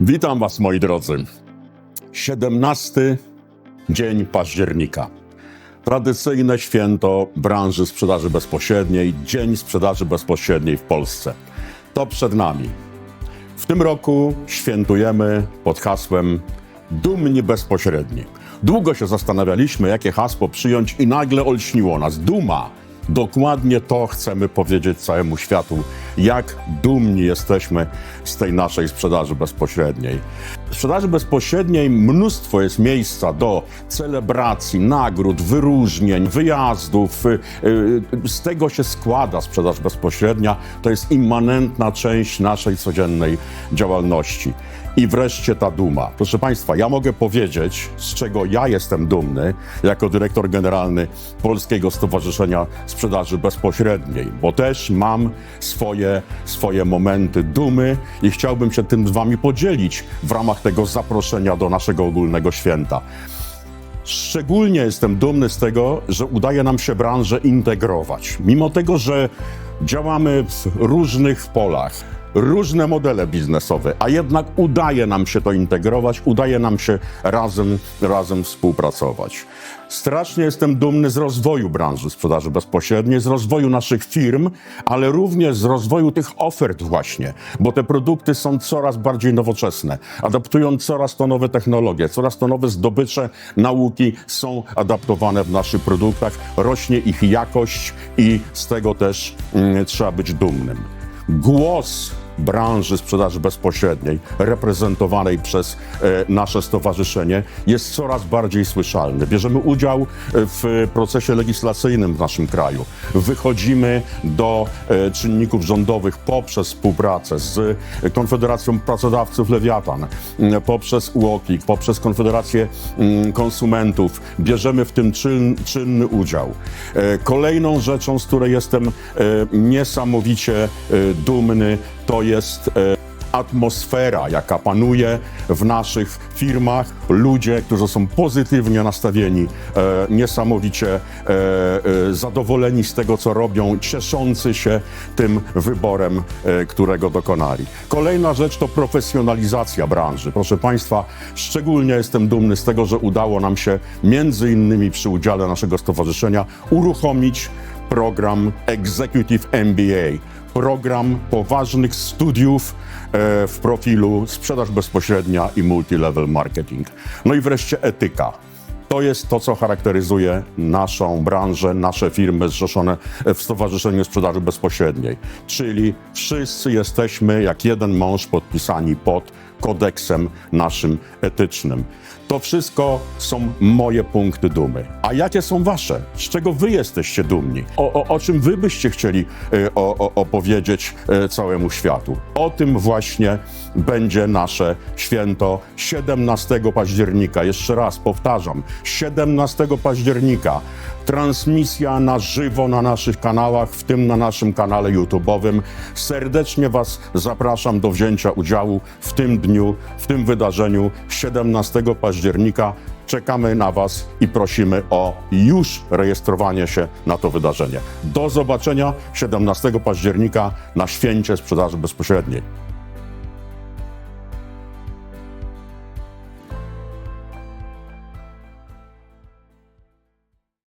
Witam Was, moi drodzy. 17 dzień października. Tradycyjne święto branży sprzedaży bezpośredniej, Dzień Sprzedaży Bezpośredniej w Polsce. To przed nami. W tym roku świętujemy pod hasłem Dumni Bezpośredni. Długo się zastanawialiśmy, jakie hasło przyjąć, i nagle olśniło nas duma. Dokładnie to chcemy powiedzieć całemu światu, jak dumni jesteśmy z tej naszej sprzedaży bezpośredniej. W sprzedaży bezpośredniej mnóstwo jest miejsca do celebracji, nagród, wyróżnień, wyjazdów. Y, y, Z tego się składa sprzedaż bezpośrednia. To jest immanentna część naszej codziennej działalności. I wreszcie ta duma. Proszę Państwa, ja mogę powiedzieć, z czego ja jestem dumny jako dyrektor generalny Polskiego Stowarzyszenia Sprzedaży Bezpośredniej, bo też mam swoje, swoje momenty dumy i chciałbym się tym z Wami podzielić w ramach tego zaproszenia do naszego ogólnego święta. Szczególnie jestem dumny z tego, że udaje nam się branżę integrować. Mimo tego, że działamy w różnych polach, różne modele biznesowe, a jednak udaje nam się to integrować, udaje nam się razem, razem współpracować. Strasznie jestem dumny z rozwoju branży sprzedaży bezpośredniej, z rozwoju naszych firm, ale również z rozwoju tych ofert właśnie, bo te produkty są coraz bardziej nowoczesne, adaptują coraz to nowe technologie, coraz to nowe zdobycze nauki są adaptowane w naszych produktach, rośnie ich jakość i z tego też mm, trzeba być dumnym. Głos branży sprzedaży bezpośredniej, reprezentowanej przez e, nasze stowarzyszenie, jest coraz bardziej słyszalny. Bierzemy udział e, w procesie legislacyjnym w naszym kraju. Wychodzimy do e, czynników rządowych poprzez współpracę z Konfederacją Pracodawców Lewiatan, poprzez UOKiK, poprzez Konfederację Konsumentów. Bierzemy w tym czyn, czynny udział. Kolejną rzeczą, z której jestem niesamowicie dumny, to jest e, atmosfera, jaka panuje w naszych firmach. Ludzie, którzy są pozytywnie nastawieni, e, niesamowicie e, zadowoleni z tego, co robią, cieszący się tym wyborem, którego dokonali. Kolejna rzecz to profesjonalizacja branży. Proszę Państwa, szczególnie jestem dumny z tego, że udało nam się między innymi przy udziale naszego stowarzyszenia uruchomić program Executive MBA. Program poważnych studiów e, w profilu sprzedaż bezpośrednia i multilevel marketing. No i wreszcie etyka. To jest to, co charakteryzuje naszą branżę, nasze firmy zrzeszone w Stowarzyszeniu Sprzedaży Bezpośredniej. Czyli wszyscy jesteśmy jak jeden mąż podpisani pod kodeksem naszym etycznym. To wszystko są moje punkty dumy. A jakie są wasze? Z czego wy jesteście dumni? O, o, o czym wy byście chcieli e, o, o, opowiedzieć e, całemu światu? O tym właśnie będzie nasze święto 17 października. Jeszcze raz powtarzam, 17 października transmisja na żywo na naszych kanałach, w tym na naszym kanale YouTube'owym. Serdecznie Was zapraszam do wzięcia udziału w tym dniu, w tym wydarzeniu 17 października. Czekamy na Was i prosimy o już rejestrowanie się na to wydarzenie. Do zobaczenia 17 października na święcie sprzedaży bezpośredniej.